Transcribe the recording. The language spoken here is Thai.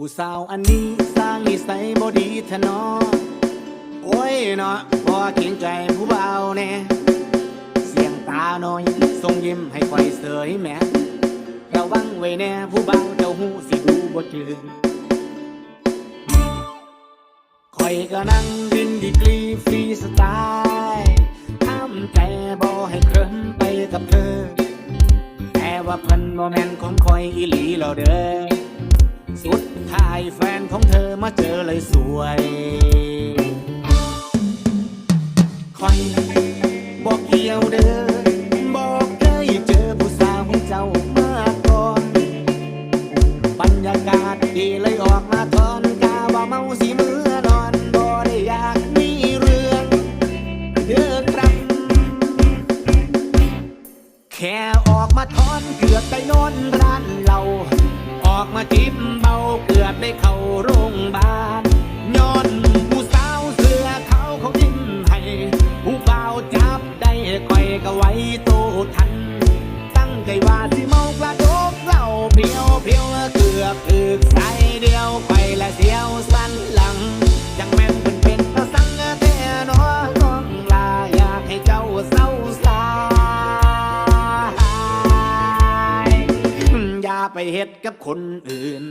ผู้สาวอันนี้สร้างนิสัยบ่ดีท้เนอโอ้ยเนาะพอเกรงใจผู้เบาแน่เสียงตาน้อยส่งยิ้มให้คอยเสยแม่ระวังไว้แน่ผู้เบาเจ้าหูสิดูบ่จืดคอยก็นั่งดินดีกรีฟรีสไตล์ห้ามใจบ่ให้เคลิ้มไปกับเธอ แต่ว่าเพันโมเมนของคอยอีหลีแล้วเด้อ สุดท้ายแฟนของเธอมาเจอเลยสวยคอยบอกเกี่ยวเด้อบอกเคยเจอผู้สาวของเจ้ามาก่อนบรรยากาศดีเลยออกมาทอนกาว่าเมาสิมือนอนบ่ได้อยากมีเรื่องเดือดรังแค่ออกมาทอนเกือบไปนอนร้านเราออกมาจิบ ได้เข้าโรงพยาบาลย้อนผู้สาวเสื้อขาเขายิ้มให้ผู้เบาจับได้คอยก็ไว้โตทัน ตั้งใจว่าสิเมากระโดกเหล้าเพียวเพียวเกือบถึกใส่เดียวไข่ละเสียวสันหลังจังแม่นเป็นเป็นตาสังแท้เนอน้องลาอยากให้เจ้าเศร้าสายอย่าไปเฮ็ดกับคนอื่น